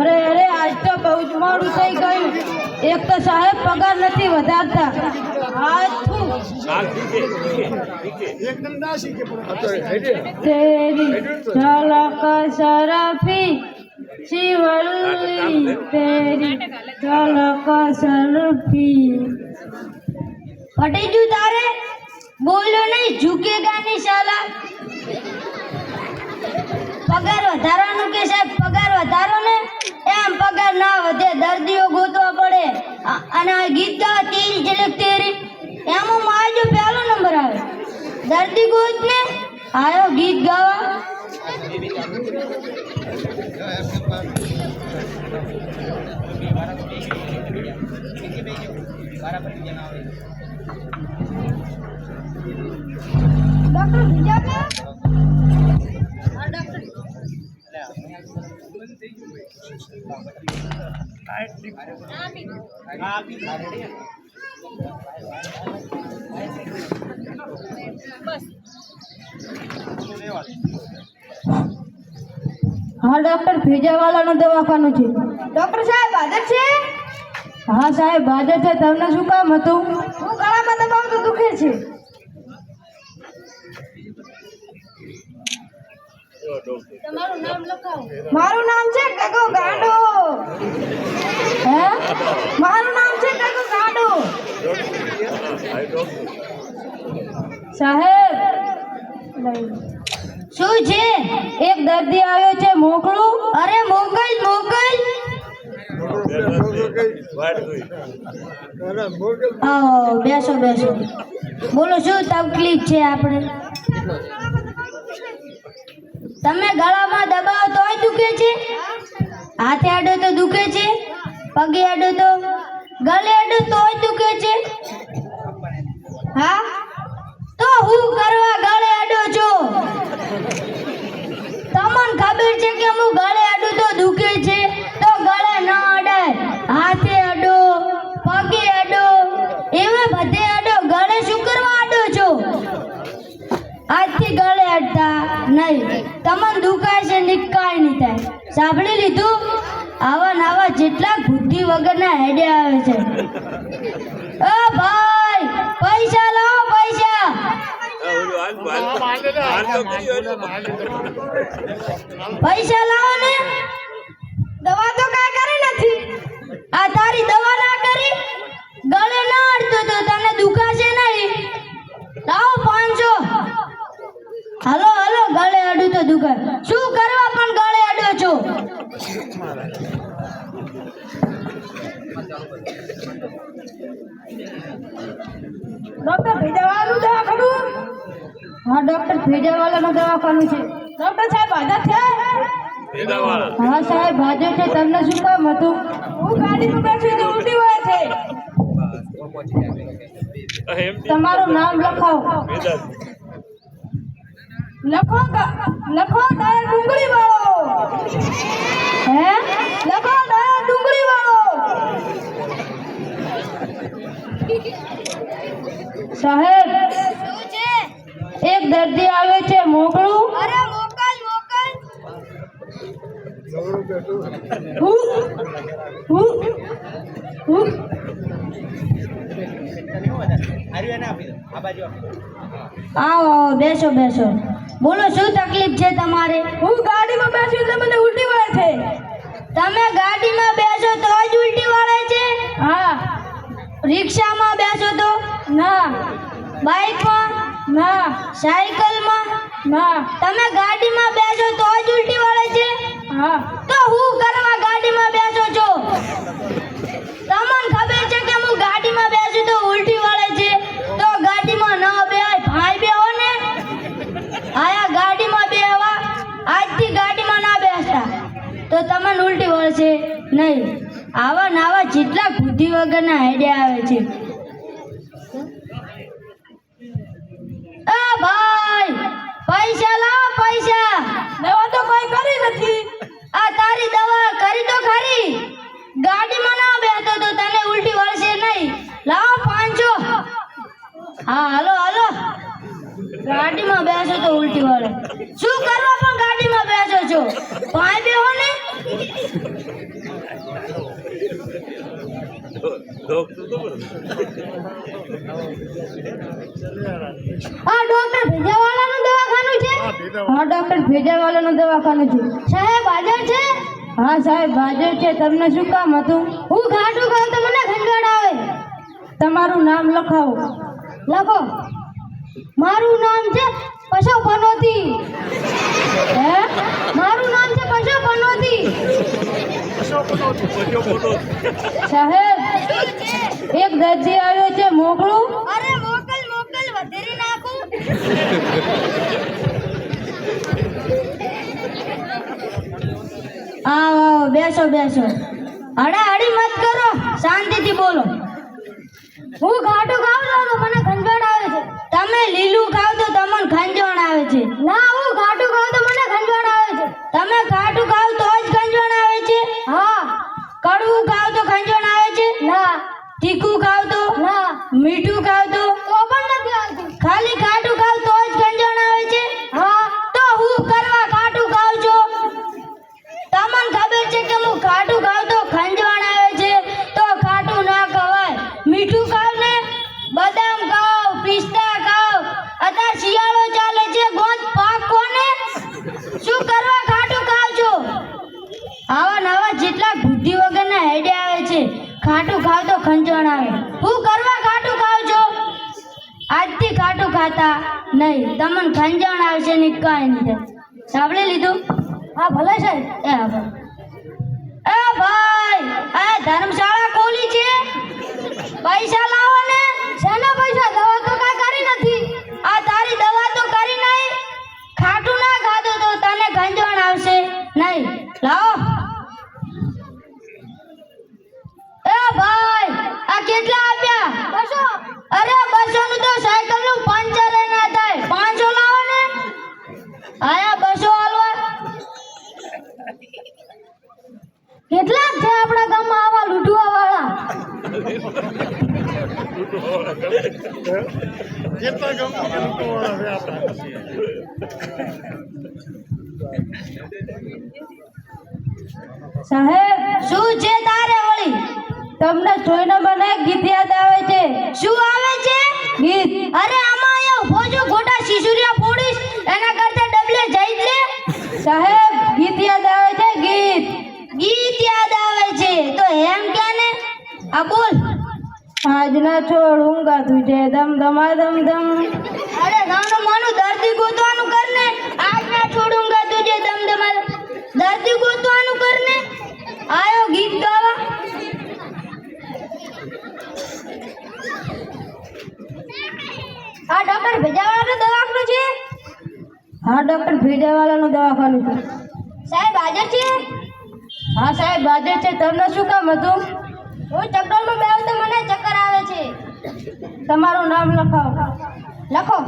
અરે અરે આજ તો બહુ જ મોડું થઈ ગયું. એક તો સાહેબ પગાર નથી વધારતા. તેરી ઝલક સરફી શિવલ્લી તેરી ઝલક સરફી. ફટી જુ તારે? બોલો નહીં ઝૂકેગા નહીં શાલા. પગાર વધારવાનું કે સાહેબ, પગાર વધારો ને? એમ પગાર ના વધે, દર્દીઓ ગોતવા પડે. અને આ ગીત તેરી ઝલક તેરી. એમાં મારજો, પહેલો નંબર આવે. દર્દી ગોત ને? આયો, ગીત ગાવા. ડોક્ટર, બીજા કે હા ડોક્ટર હા ડોક્ટર ભેજાવાલાનું દવાખાનું છે. ડોક્ટર સાહેબ હાજર છે? હા સાહેબ હાજર છે. તમને શું કામ હતું? હું ગળામાં દબાવું તો દુખે છે. મારું નામ છે કગો ગાડો. હે? મારું નામ છે કગો ગાડો. સાહેબ. શું છે? એક દર્દી આવ્યો છે મોકલું. અરે મોકલ મોકલ. બેસો બેસો. બોલો, શું તકલીફ છે આપણે? તમે ગળામાં દબાવો તોય દુખે છે? હાથે આડો તો દુખે છે? પગે આડો તો? ગળે આડો તોય દુખે છે? હા? તો હું કરવા ગળે આડો છો? તમને ખબર છે કે હું ગળે આડું તો દુખે છે? તો ગળે ન અડાય. હાથે અડો પગે અડો એવે બધે અડો ગળે શું કરવા અડો છો? આજથી ગળે અડતા નહીં. તમને દુખાય છે ને કાંઈ નહીં થાય. સાંભળી લીધું? આવા નાવા જેટલા બુદ્ધિ વગરના હેડે આવે છે. ઓ ભાઈ, પૈસા લાવો પૈસા. પૈસા લાવો ને. દવા તો કાંઈ કરી નથી. આ તારી દવા ના કરી ગળે ના અડતો તો તને દુખાશે નહીં લાવો પાંચસો હાલો હાલો ગળે અડું તો દુખાય શું કરવા પણ ગળે અડો છો ડોક્ટર ભેજાવાળાનું દવાખાનું હા ભેજાવાળાનું દવાખાનું છે. ડોક્ટર સાહેબ હાજર છે હા સાહેબ હાજર છે. તમને શું કામ હતું? હું ગાડીમાં બેઠી તો ઉલટી હોય છે. તમારું નામ લખાવો. લખો લખો ડાયર ડુંગળી વાળો. હે? લખો ડાયર ડુંગળી વાળો. સાહેબ એક દર્દી આવે છે મોકલું. અરે મોકલ મોકલ. હું? હું? હું? આવો આવો બેસો બેસો. બોલો શું તકલીફ છે તમારે? હું ગાડીમાં બેસું એટલે મને ઉલટી વળે છે. તમે ગાડીમાં બેસો તો જ ઉલટી વળે છે? હા. રિક્ષામાં બેસો તો? ના. બાઇકમાં? ના. સાયકલમાં? ના. તમે ગાડીમાં બેસો તો જ ઉલટી વળે છે? હા. તો હું કરવા ગાડીમાં બેસો છો? તમને ખબર છે કે હું ગાડીમાં બેસું તો ઉલટી વળે છે? તો ગાડીમાં ન બેહાય ભાઈ બેહો ને. આયા ગાડીમાં બેહવા. આજથી ગાડીમાં ના બેસતા. તો તમને ઉલટી વળશે નહીં. આવા નાવા જેટલા બુદ્ધિ વગરના આઈડિયા આવે છે. પૈસા દવા તો કોઈ કરી નથી. આ તારી દવા કરી તો ખરી. ગાડીમાં ના બેસતો તો તને ઉલટી વળશે નહીં. લાવો પાંચો હા, હાલો હાલો. ગાડીમાં બેસો તો ઉલટી વળે. શું કરવા પણ ગાડીમાં બેસો છો? પાંચ બેહો ને. આ ડોક્ટર છે હા ડોક્ટર ભેજાવાલાનું દવાખાનું છે. સાહેબ હાજર છે? હા સાહેબ હાજર છે. તમને શું કામ હતું? હું ઘાટું ખાઉં તો મને ખંજવાળ આવે. તમારું નામ લખાવો. લખો. મારું નામ છે પશો પનોતી હે? મારું નામ છે પશો પનોતી સાહેબ એક દર્દી આવ્યો છે મોકલું. અરે મોકલ મોકલ વધેરી નાખું. આવો બેસો બેસો. હડા હડી મત કરો. શાંતિથી બોલો. હું ઘાટું ખાવ તો તો મને ખંજવાળ આવે છે. તમે લીલું ખાવ તો તમને ખંજવાળ આવે છે. ના હું ઘાટું ખાવ તો મને ખંજવાળ આવે છે. તમે ઘાટું ખાવ તો જ ખંજવાળ આવે છે? હા. કડવું ખાવ તો ખંજવાળ આવે છે? ના. તીખું ખાવ તો? ના. મીઠું ખાવ તો? તો પણ નથી આવતું. ખાલી હું કરવા ખાટું ખાવ છો? આજથી ખાટું ખાતા નહીં. તમને ખંજણ આવશે ને કાંઈ નહીં. સાંભળી લીધું? હા, ભલે સાહેબ એ, હા એ, ભાઈ, આ ધર્મશાળા ખોલી છે? પૈસા લાવો ને. શેના પૈસા? દવા તો કાંઈ કરી નથી. આ તારી દવા તો કરી નહીં. ખાટું ના ખાધો તો તને ખંજણ આવશે નહીં. લાવો. જેટલા ગમો કે લૂંટવાવાળા છે. આપણા સાહેબ, શું છે તારે વળી? તમને જોઈને મને ગીત યાદ આવે છે. શું આવે છે? ગીત. અરે, આમાં અહીંયા ભોજો ખોટા શિશુરિયા ફોડીશ એના કરતા ડબલે જઈ લે. સાહેબ, ગીત યાદ આવે છે, ગીત. ગીત યાદ આવે છે. તો એમ કે ને? આ બોલ. આજના છોડુંગા તુજે દમ દમા દમ દમ અરે નાનું માનું દર્દી ગોતવાનું કર ને આજ ના છોડુંગા તુજે દમ દમા દર્દી ગોતવાનું કર ને આયો ગીત ગાવા. આ ડોક્ટર ભેજાવાળાનું દવાખાનું છે? હા ડોક્ટર ભેજાવાલાનું દવાખાનું છે. સાહેબ હાજર છે? હા સાહેબ હાજર છે. તમને શું કામ હતું? હું ચકડોળમાં બેહું તમારું નામ લખો. લખો.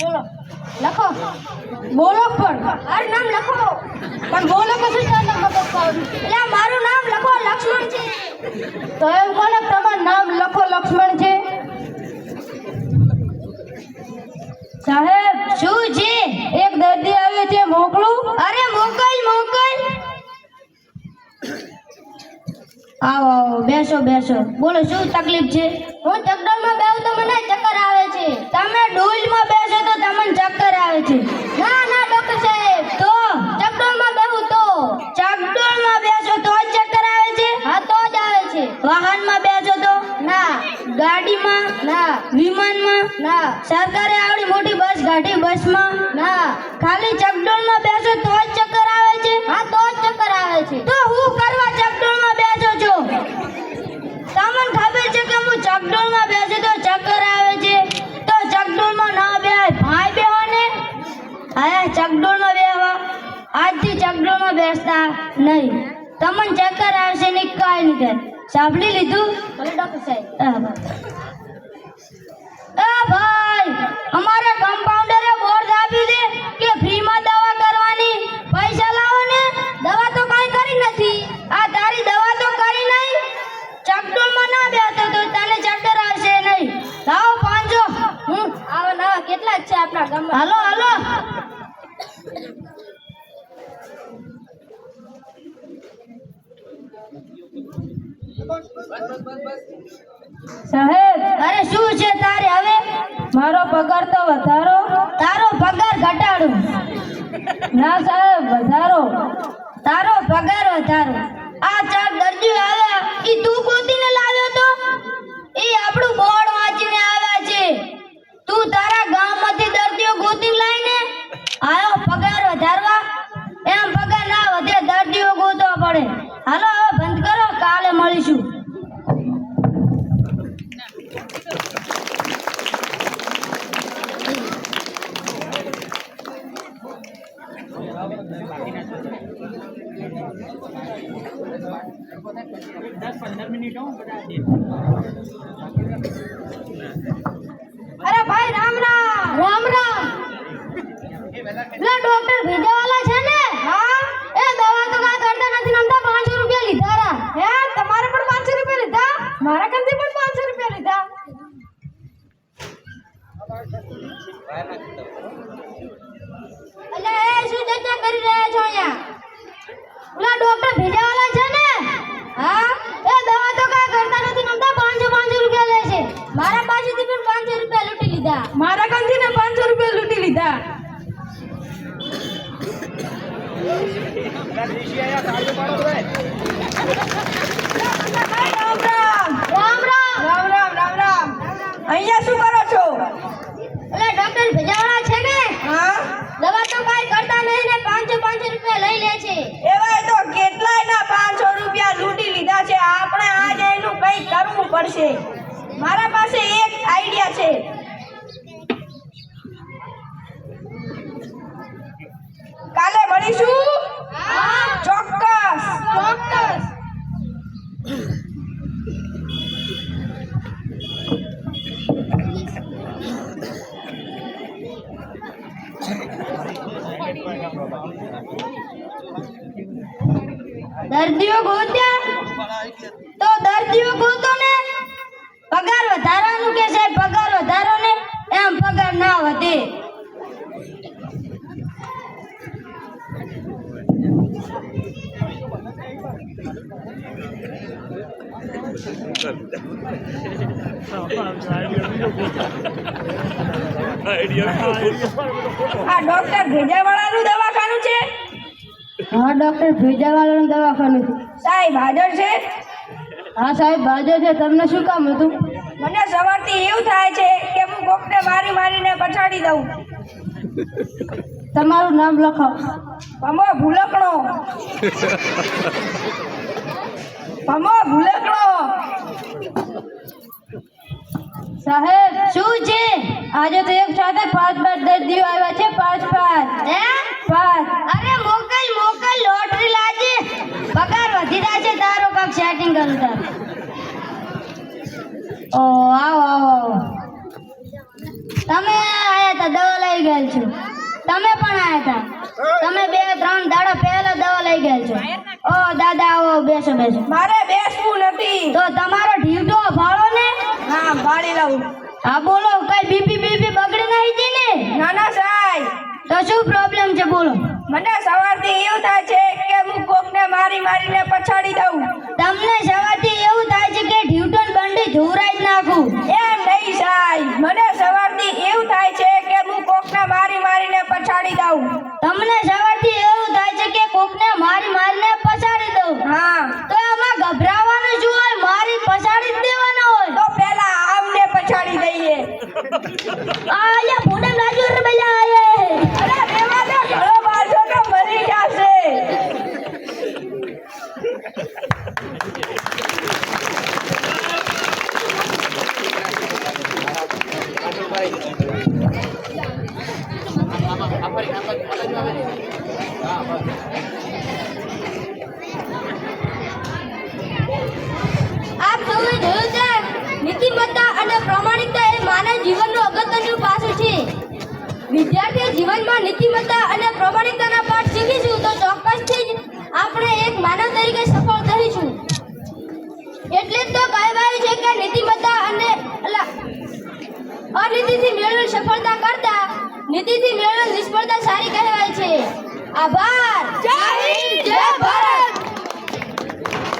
બોલો. લખો. બોલો પણ. મારું નામ લખો. પણ બોલો ચાલે મગજ ખાવાનું એટલે મારું નામ લખો લક્ષ્મણ છે તો એમ કોને તમારું નામ લખો લક્ષ્મણ છે સાહેબ, શું છે? એક દર્દી આવ્યો છે મોકલું. અરે, મોકલ મોકલ. આવો આવો બેસો બેસો. બોલો, શું તકલીફ છે? હું ચકડોળમાં બેહું તો મને ચક્કર આવે છે. તમે ડોલમાં બેસો તો તમને ચક્કર આયા ચકડોળમાં વ્યવહાર આજથી ચકડોળમાં બેસતા નહીં. તમને ચક્કર આવશે ને કાંઈ નહીં થાય. સાંભળી લીધું? ભલે ડોક્ટર સાહેબ. એ ભાઈ અમારે કમ્પાઉન્ડરે બોર્ડ આપ્યું છે કે ફ્રીમાં દવા કરવાની. પૈસા લાવો ને. દવા તો કાંઈ કરી નથી. આ તારી દવા તો કરી નહીં. ચકડોળમાં ના બેસતો તો તને ચક્કર આવશે નહીં. લાવો પાંચો હું આવા નવા કેટલા છે આપણા ગામમાં? હાલો. મારો પગાર તો વધારો. તારો પગાર ઘટાડું. ના અરે ભાઈ રામ રામ. રામ રામ. પેલા ડોક્ટર ભેજાવાલા છે ને? હા. એ દવા તો કાંઈ કરતા નથી નમતા પાંચસો રૂપિયા લીધા રા. હે? તમારે પણ પાંચસો રૂપિયા લીધા? મારા કંથી પણ પાંચસો રૂપિયા લીધા. અલે એ શું ચર્ચા કરી રહ્યા છો અહીંયા? પેલા ડોક્ટર ભેજાવાલા છે ને? મારા પાસે એક આઈડિયા છે. કાલે મળીશું? ચોક્કસ. ચોક્કસ. દર્દીઓ ગોત્યા? તો દર્દીઓ ગોતો ને. પગાર વધારવાનું કે સાહેબ? પગાર વધારો ને એમ પગાર ના વધે. આ ડોક્ટર ભેજાવાળાનું દવાખાનું છે? હા ડોક્ટર ભેજાવાળાનું દવાખાનું સાહેબ હાજર છે? હા સાહેબ ભાજો છે. તમને શું કામ હતું? મને સવારથી એવું થાય છે કે હું કોકને મારી મારીને પછાડી દઉં. તમારું નામ લખો. ભમો ભૂલકણો. ભમો ભૂલકણો. સાહેબ શું છે? આજે તો એક સાથે પાંચ પાંચ દર્દીઓ આવ્યા છે પાંચ પાંચ. હે? પાંચ. અરે મોકલ લોટરી લાજે પગાર વધી રહ્યા છે તારો કાક સેટિંગ કરું તાર ઓ આવો આવો આવો તમે આયા હતા દવા લઈ ગયેલ છો. તમે પણ આયા હતા. તમે બે ત્રણ દાડા પહેલા દવા લઈ ગયેલ છો. ઓ દાદા આવો બેસો બેસો. મારે બેસવું નથી. તો તમારો ઢીવટો ભાળો ને? હા ભાડી લઉં. હા બોલો કઈ બીપી બીપી બગડી નહીં ને ના? ના સાહેબ. તો શું પ્રોબ્લેમ છે બોલો. મને સવારથી એવું થાય છે કે હું કોકને મારી મારીને પછાડી દઉં. તમને સવારથી એવું થાય છે કે ઢ્યુટન બંડી ધોરાઈ જ નાખું. એ નહીં સાહેબ. મને સવારથી એવું થાય છે કે હું કોકને મારી મારીને પછાડી દઉં. તમને સવારથી એવું થાય છે કે કોકને મારી મારીને પછાડી દઉં. હા. તો એમાં ગભરાવાનું શું હોય? મારી પછાડી જ દેવાનો હોય. તો પહેલા આમને પછાડી દઈએ. વિદ્યાર્થી જીવનમાં નીતિમત્તા અને પ્રામાણિકતાના પાઠ શીખીશું તો ચોક્કસથી જ આપણે એક માનવ તરીકે સફળ થઈશું. એટલે જ તો કહેવાય છે કે નીતિમત્તા અને અનીતિથી મેળવેલ સફળતા કરતા નીતિથી મેળવેલ નિષ્ફળતા સારી કહેવાય છે. આભાર. જય હિન્દ, જય ભારત.